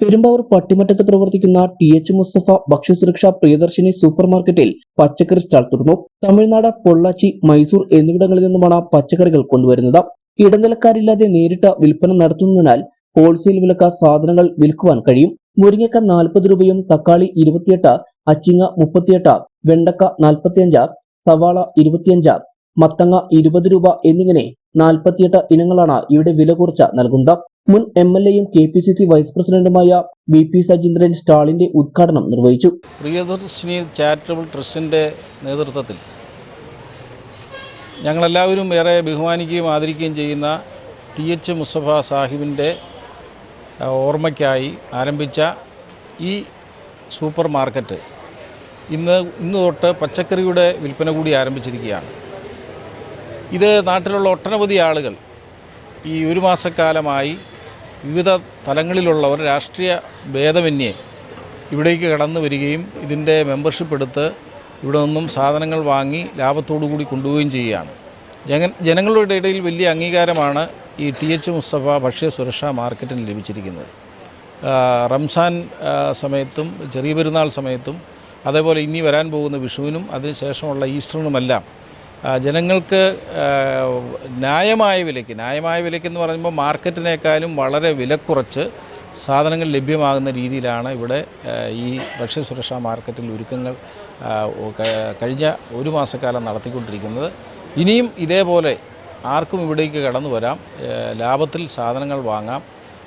പെരുമ്പാവൂർ പട്ടിമറ്റത്ത് പ്രവർത്തിക്കുന്ന T H Mustafa ഭക്ഷ്യസുരക്ഷാ Priyadarshini super മാർക്കറ്റിൽ പച്ചക്കറി സ്റ്റാൾ തുറന്നു തമിഴ്നാട് പൊള്ളാച്ചി മൈസൂർ എന്നിവിടങ്ങളിൽ നിന്നുമാണ് പച്ചക്കറികൾ കൊണ്ടുവരുന്നത്. ഇടനിലക്കാരില്ലാതെ നേരിട്ട് വിൽപ്പന നടത്തുന്നതിനാൽ ഹോൾസെയിൽ വിലക്ക സാധനങ്ങൾ വിൽക്കുവാൻ കഴിയും. മുരിങ്ങക്ക നാൽപ്പത് രൂപയും തക്കാളി ഇരുപത്തിയെട്ട് അച്ചിങ്ങ മുപ്പത്തിയെട്ട് വെണ്ടക്ക നാൽപ്പത്തിയഞ്ച് സവാള ഇരുപത്തിയഞ്ച് മത്തങ്ങ ഇരുപത് രൂപ എന്നിങ്ങനെ നാൽപ്പത്തിയെട്ട് ഇനങ്ങളാണ് ഇവിടെ വില കുറച്ച് നൽകുന്നത്. മുൻ എം എൽ എയും K P C C vice പ്രസിഡന്റുമായ വി പി സജീന്ദ്രൻ സ്റ്റാളിന്റെ ഉദ്ഘാടനം നിർവഹിച്ചു. പ്രിയദർശിനി ചാരിറ്റബിൾ ട്രസ്റ്റിന്റെ നേതൃത്വത്തിൽ ഞങ്ങളെല്ലാവരും ഏറെ ബഹുമാനിക്കുകയും ആദരിക്കുകയും ചെയ്യുന്ന ടി എച്ച് മുസ്തഫ സാഹിബിന്റെ ഓർമ്മയ്ക്കായി ആരംഭിച്ച ഈ സൂപ്പർ മാർക്കറ്റ് ഇന്ന് ഇന്ന് തൊട്ട് പച്ചക്കറിയുടെ വിൽപ്പന കൂടി ആരംഭിച്ചിരിക്കുകയാണ്. ഇത് നാട്ടിലുള്ള ഒട്ടനവധി ആളുകൾ ഈ ഒരു മാസക്കാലമായി വിവിധ തലങ്ങളിലുള്ളവർ രാഷ്ട്രീയ ഭേദമന്യേ ഇവിടേക്ക് കടന്നു വരികയും ഇതിന്റെ മെമ്പർഷിപ്പ് എടുത്ത് ഇവിടെ നിന്നും സാധനങ്ങൾ വാങ്ങി ലാഭത്തോടു കൂടി കൊണ്ടുപോവുകയും ചെയ്യുകയാണ്. ജന ജനങ്ങളുടെ ഇടയിൽ വലിയ അംഗീകാരമാണ് ഈ ടി എച്ച് മുസ്തഫ ഭക്ഷ്യ സുരക്ഷാ മാർക്കറ്റിന് ലഭിച്ചിരിക്കുന്നത്. റംസാൻ സമയത്തും ചെറിയ പെരുന്നാൾ സമയത്തും അതേപോലെ ഇനി വരാൻ പോകുന്ന വിഷുവിനും അതിനുശേഷമുള്ള ഈസ്റ്ററിനുമെല്ലാം ജനങ്ങൾക്ക് ന്യായമായ വിലയ്ക്ക് ന്യായമായ വിലയ്ക്ക് എന്ന് പറയുമ്പോൾ മാർക്കറ്റിനേക്കാളും വളരെ വിലക്കുറച്ച് സാധനങ്ങൾ ലഭ്യമാകുന്ന രീതിയിലാണ് ഇവിടെ ഈ ഭക്ഷ്യസുരക്ഷാ മാർക്കറ്റിൽ ഒരുക്കങ്ങൾ കഴിഞ്ഞ ഒരു മാസക്കാലം നടത്തിക്കൊണ്ടിരിക്കുന്നത്. ഇനിയും ഇതേപോലെ ആർക്കും ഇവിടേക്ക് കടന്നു വരാം ലാഭത്തിൽ സാധനങ്ങൾ വാങ്ങാം.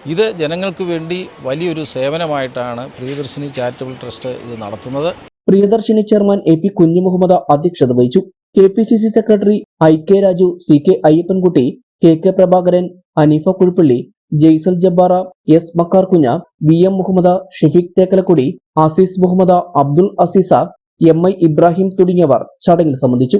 ഇത് ജനങ്ങൾക്ക് വേണ്ടി വലിയൊരു സേവനമായിട്ടാണ് പ്രിയദർശിനി ചാരിറ്റബിൾ ട്രസ്റ്റ് ഇത് നടത്തുന്നത്. Priyadarshini chairman A P Kunjumuhammad അധ്യക്ഷത വഹിച്ചു. K P C C secretary I K Raju C K Ayyappankutty K K Prabhakaran Aneefa Kuzhippally Jaisal Jabbar S Makkarkunju V M Muhammad Shefeeq Thekkalakudi Azeez Muhammad Abdul Azeez M I Ibrahim തുടങ്ങിയവർ ചടങ്ങിൽ സംബന്ധിച്ചു.